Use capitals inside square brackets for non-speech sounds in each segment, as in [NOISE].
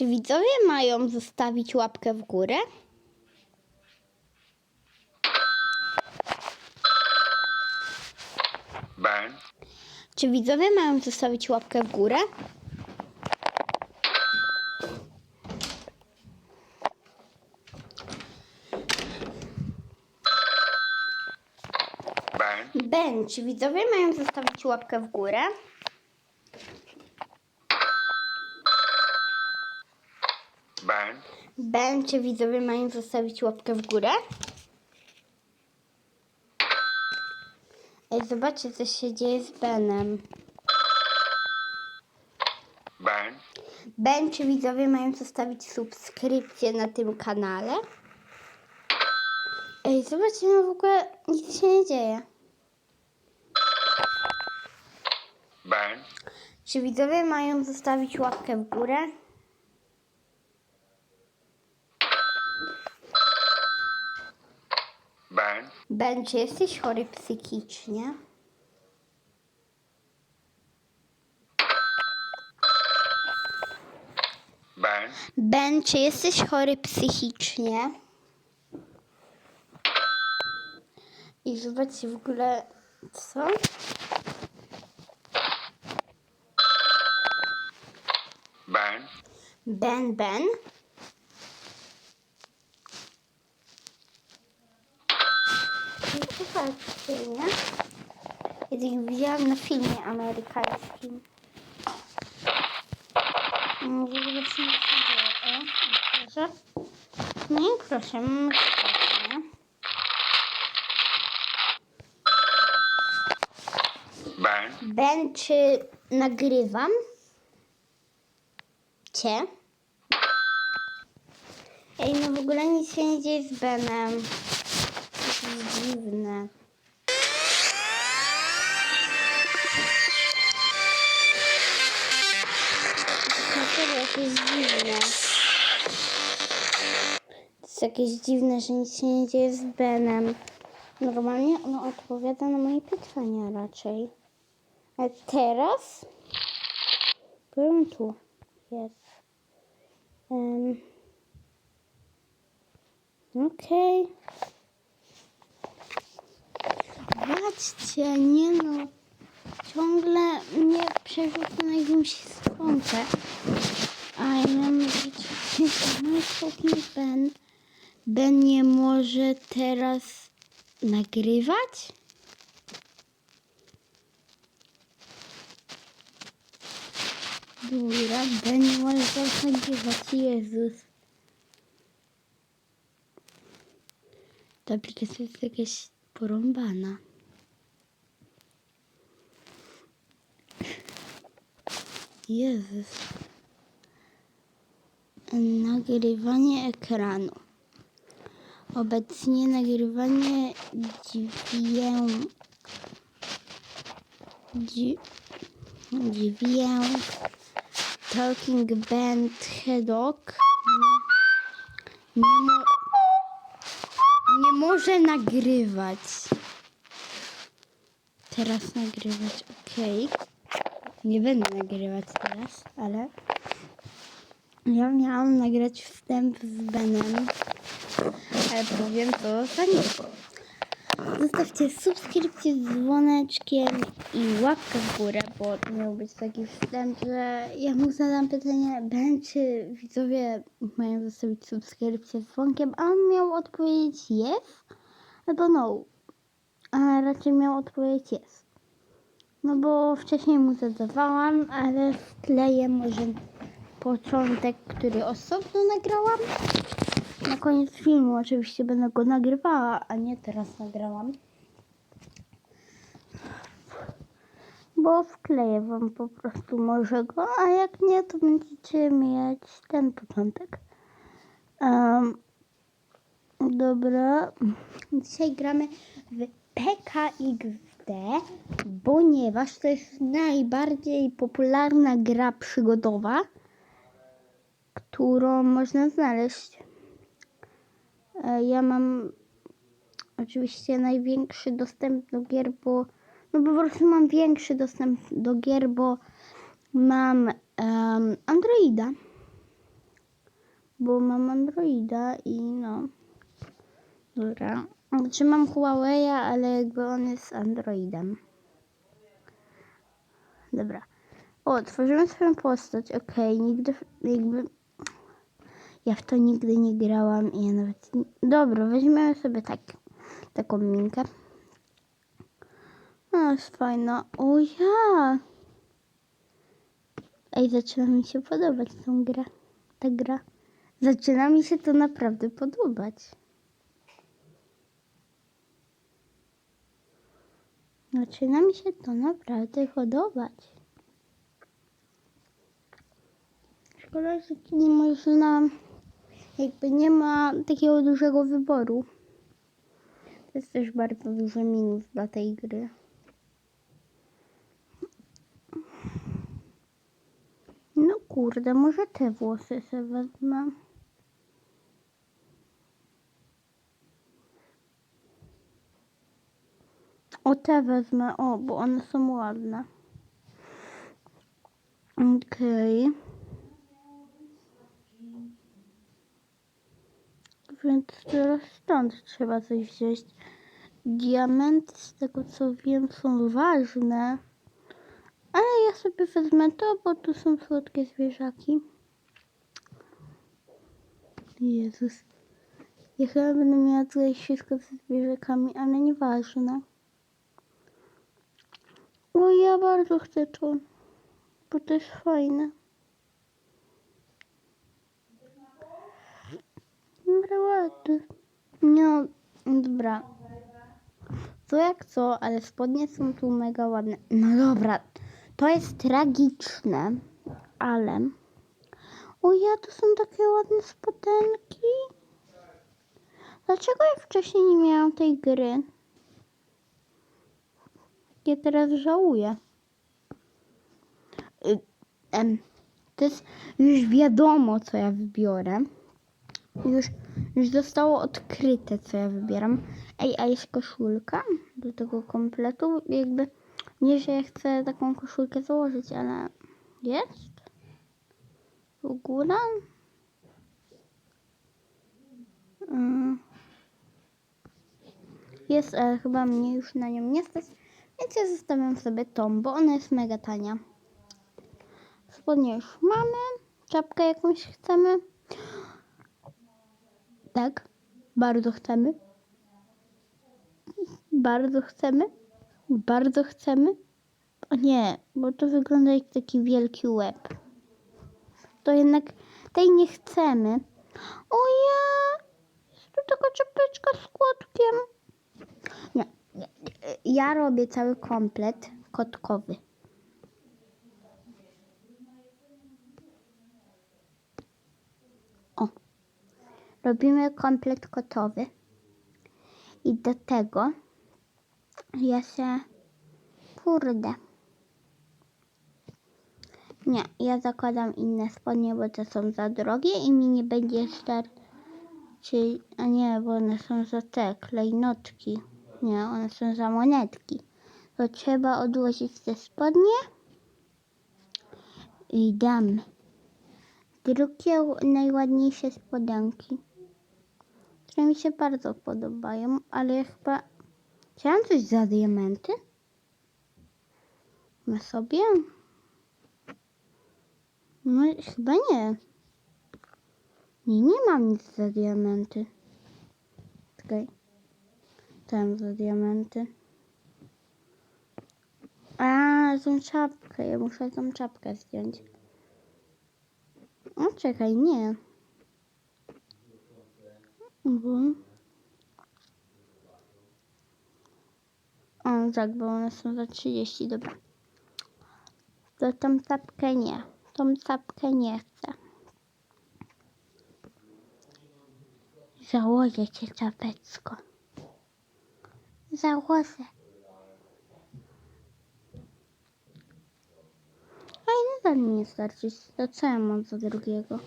Czy widzowie mają zostawić łapkę w górę? Ben, Czy widzowie mają zostawić łapkę w górę? Ben, Ben, czy widzowie mają zostawić łapkę w górę? Ben, czy widzowie mają zostawić łapkę w górę? Ej, zobaczcie, co się dzieje z Benem. Ben, Ben, czy widzowie mają zostawić subskrypcję na tym kanale? Ej, zobaczcie, no w ogóle nic się nie dzieje. Ben, Czy widzowie mają zostawić łapkę w górę? Ben, czy jesteś chory psychicznie? Ben, Ben, czy jesteś chory psychicznie? I zobaczcie w ogóle, co? Ben, Ben, Ben? Zobaczcie, nie? Ja ich widziałam na filmie amerykańskim. W ogóle się nie dzieje. No i proszę, mamy? Ben, Ben, czy nagrywam? Cię? Ej, no w ogóle nic się nie dzieje z Benem. Dziwne. Naprawdę jakieś dziwne. To jest jakieś dziwne, że nic się nie dzieje z Benem. Normalnie on odpowiada na moje pytania raczej. A teraz byłem tu. Jest. Um. Okej. Zobaczcie, nie no. Ciągle mnie przerzuca na jakąś stronkę. A ja mój fucking Ben. Ben nie może teraz nagrywać? Dobra, Ben nie może teraz nagrywać. Jezus. Ta aplikacja jest jakaś porąbana. Jezus. Nagrywanie ekranu. Obecnie nagrywanie dźwięk. Dzi, dźwięk. Talking Band Hedok. Nie, nie, mo, nie może nagrywać. Teraz nagrywać, ok. Nie będę nagrywać teraz, ale ja miałam nagrać wstęp z Benem, ale powiem to niego. Zostawcie subskrypcję z dzwoneczkiem i łapkę w górę, bo miał być taki wstęp, że ja mu zadam pytanie, Ben, czy widzowie mają zostawić subskrypcję z dzwonkiem, a on miał odpowiedzieć yes albo no, a raczej miał odpowiedzieć yes. No bo wcześniej mu zadawałam, ale wkleję może początek, który osobno nagrałam. Na koniec filmu oczywiście będę go nagrywała, a nie teraz nagrałam. Bo wkleję wam po prostu może go, a jak nie, to będziecie mieć ten początek. Em, dobra. Dzisiaj gramy w PKXD, ponieważ to jest najbardziej popularna gra przygodowa, którą można znaleźć. E, Ja mam oczywiście największy dostęp do gier, bo no po prostu mam większy dostęp do gier, bo mam em, Androida. bo mam Androida i no. Dobra. Znaczy mam Huawei, ale jakby on jest Androidem. Dobra. O, tworzymy swoją postać. Okej, nigdy w- jakby... Ja w to nigdy nie grałam i ja nawet... Dobra, weźmiemy sobie tak, taką minkę. No, jest fajna. O ja! Ej, zaczyna mi się podobać tą grę. Ta gra. Zaczyna mi się to naprawdę podobać. Zaczyna mi się to naprawdę podobać. Szkoda, że nie można, jakby nie ma takiego dużego wyboru. To jest też bardzo duży minus dla tej gry. No kurde, może te włosy sobie wezmę. O te wezmę, o, bo one są ładne. Okej. Więc teraz stąd trzeba coś wziąć. Diamenty, z tego co wiem, są ważne. Ale ja sobie wezmę to, bo tu są słodkie zwierzaki. Jezus. Ja chyba będę miała tutaj wszystko ze zwierzakami, ale nieważne. O, ja bardzo chcę to, bo to jest fajne. Dobra, ładne. No, dobra. Co jak co, ale spodnie są tu mega ładne. No dobra, to jest tragiczne, ale... O ja, to są takie ładne spodenki. Dlaczego ja wcześniej nie miałam tej gry? Ja teraz żałuję. Y, To jest już wiadomo, co ja wybiorę. Już, już zostało odkryte, co ja wybieram. Ej, a jest koszulka do tego kompletu? Jakby nie, że ja chcę taką koszulkę założyć, ale jest? W ogóle? Mm. Jest, ale chyba mnie już na nią nie stać, więc ja zostawiam sobie tą, bo ona jest mega tania. Spodnie już mamy, czapkę jakąś chcemy. Tak, bardzo chcemy. Bardzo chcemy. Bardzo chcemy. O nie, bo to wygląda jak taki wielki łeb. To jednak tej nie chcemy. O ja! Jest tu taka czapeczka z nie, nie, ja robię cały komplet kotkowy. O, robimy komplet kotowy. I do tego ja się, kurde. Nie, ja zakładam inne spodnie, bo te są za drogie i mi nie będzie star... Czy, a nie, bo one są za te klejnotki. Nie, one są za monetki. To trzeba odłożyć te spodnie i damy. Drugie najładniejsze spodenki, które mi się bardzo podobają, ale ja chyba... Chciałam coś za diamenty? Na sobie? No chyba nie. Nie, nie mam nic za diamenty. Czekaj. Tam za diamenty. A, tą czapkę. Ja muszę tą czapkę zdjąć. O, czekaj, nie. Bo... O, tak, bo one są za 30, dobra. To tą czapkę nie. Tą czapkę nie chcę. Założę cię czapeczko. Założę. A i nadal mi nie starczy. To co ja mam za drugiego?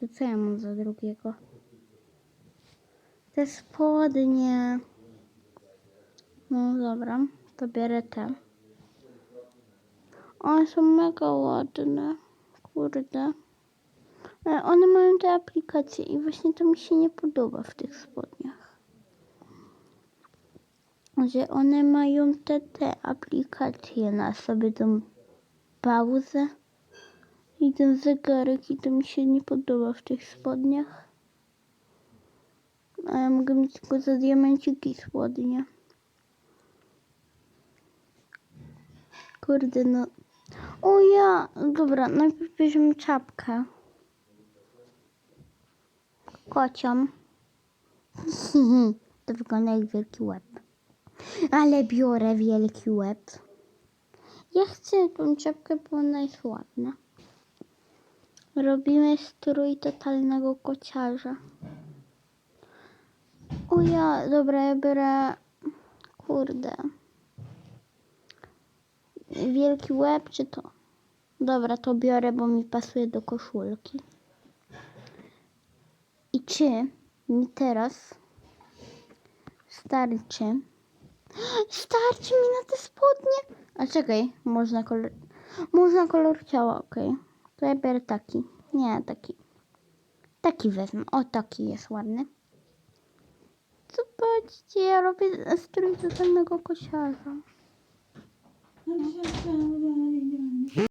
To co ja mam za drugiego? Te spodnie. No dobra, to biorę te. One są mega ładne. Kurde. E, One mają te aplikacje i właśnie to mi się nie podoba w tych spodniach. Że one mają te, te aplikacje na sobie tą pauzę i ten zegarek i to mi się nie podoba w tych spodniach. A ja mogę mieć tylko za diamenciki spodnie. Kurde no. O ja, dobra, najpierw bierzemy czapkę. Kocią. [LAUGHS] To wygląda jak wielki łeb. Ale biorę wielki łeb. Ja chcę tą czapkę, bo ona jest ładna. Robimy strój totalnego kociarza. O ja, dobra, ja biorę... Kurde. Wielki łeb, czy to? Dobra, to biorę, bo mi pasuje do koszulki. I czy mi teraz starczy? Starczy mi na te spodnie? A czekaj, można kolor... Można kolor ciała, okej. To ja biorę taki. Nie, taki. Taki wezmę. O, taki jest ładny. Zobaczcie, ja robię strój totalnego kosiarza.